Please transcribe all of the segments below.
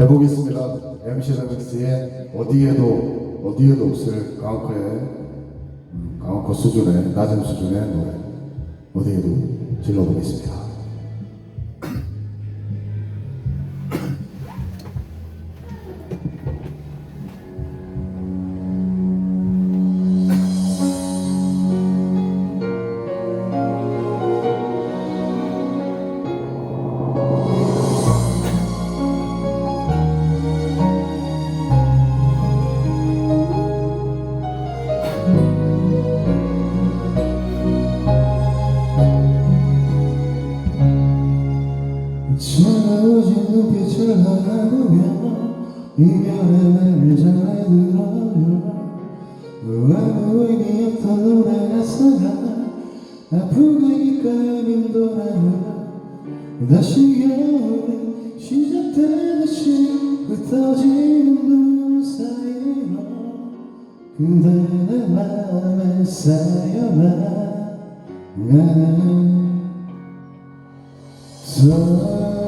해보겠습니다. MC 더믹스의 어디에도 어디에도 없을 강호커의 음, 강호커 수준의 낮은 수준의 노래 어디에도 질러보겠습니다. 하고면 이별의 말을 전해 들어요 아무 의미 없던 노래가서가 아프게 깃감인 돌아요 다시 겨울이 시작되듯이 흩어지는 눈 사이로. 그대 내 맘에 쌓여만 가네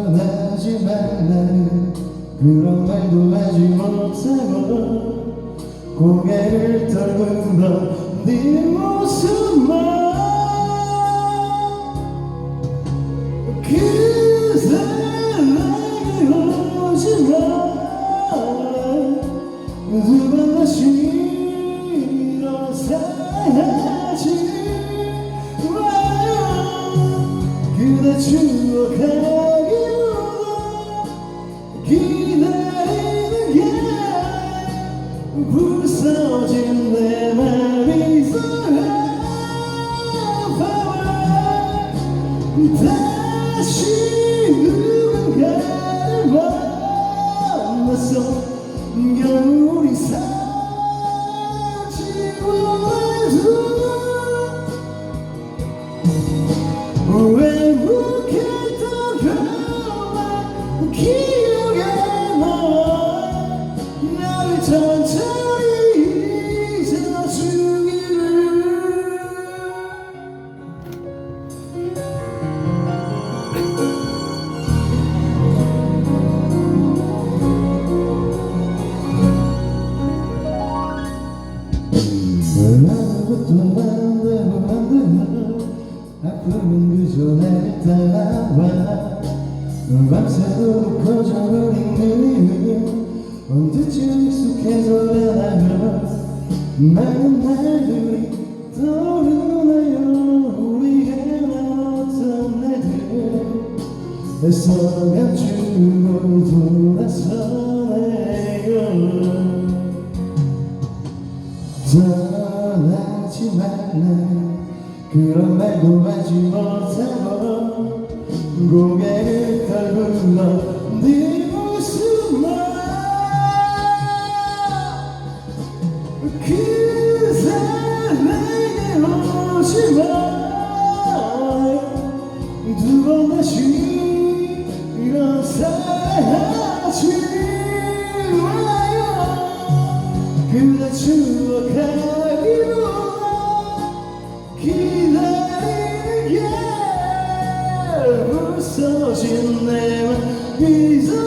전하지 말라는 그런 말도 하지 못하고 고개를 떨구던 네 모습만 그 다시 누군가를 만났어 겨울이 사 날 따라와. 밤새도록 커져버린 그리움 언제쯤 익숙해져 가나요 많은 날들이 떠오르나요? 우리의 어떤 날들? 애써면 주고 돌아서네요? 전하지 말라. 그런 말도 하지 못하고 고개를 떨구던 네 모습만. 그새 내게 오지마 두 번 다시 일어서야지. 마요 그대 추억하 부서진 내맘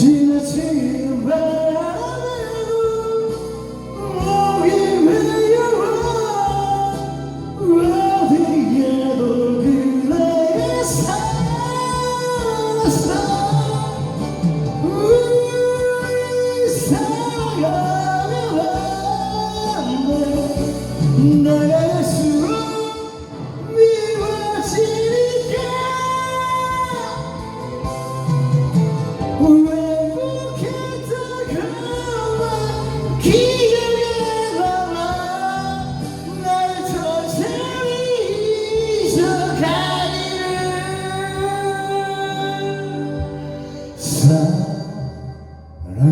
지나 자,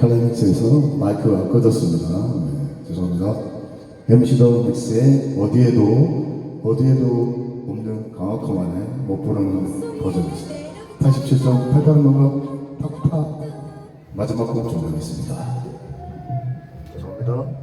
클라이맥스에서 마이크가 꺼졌습니다. 네, 죄송합니다. MC 더 믹스의 어디에도, 어디에도 없는 강화커만의 못 부르는 버전입니다. 87.8방음으로 팍팍 마지막 곡 정리하겠습니다. 죄송합니다.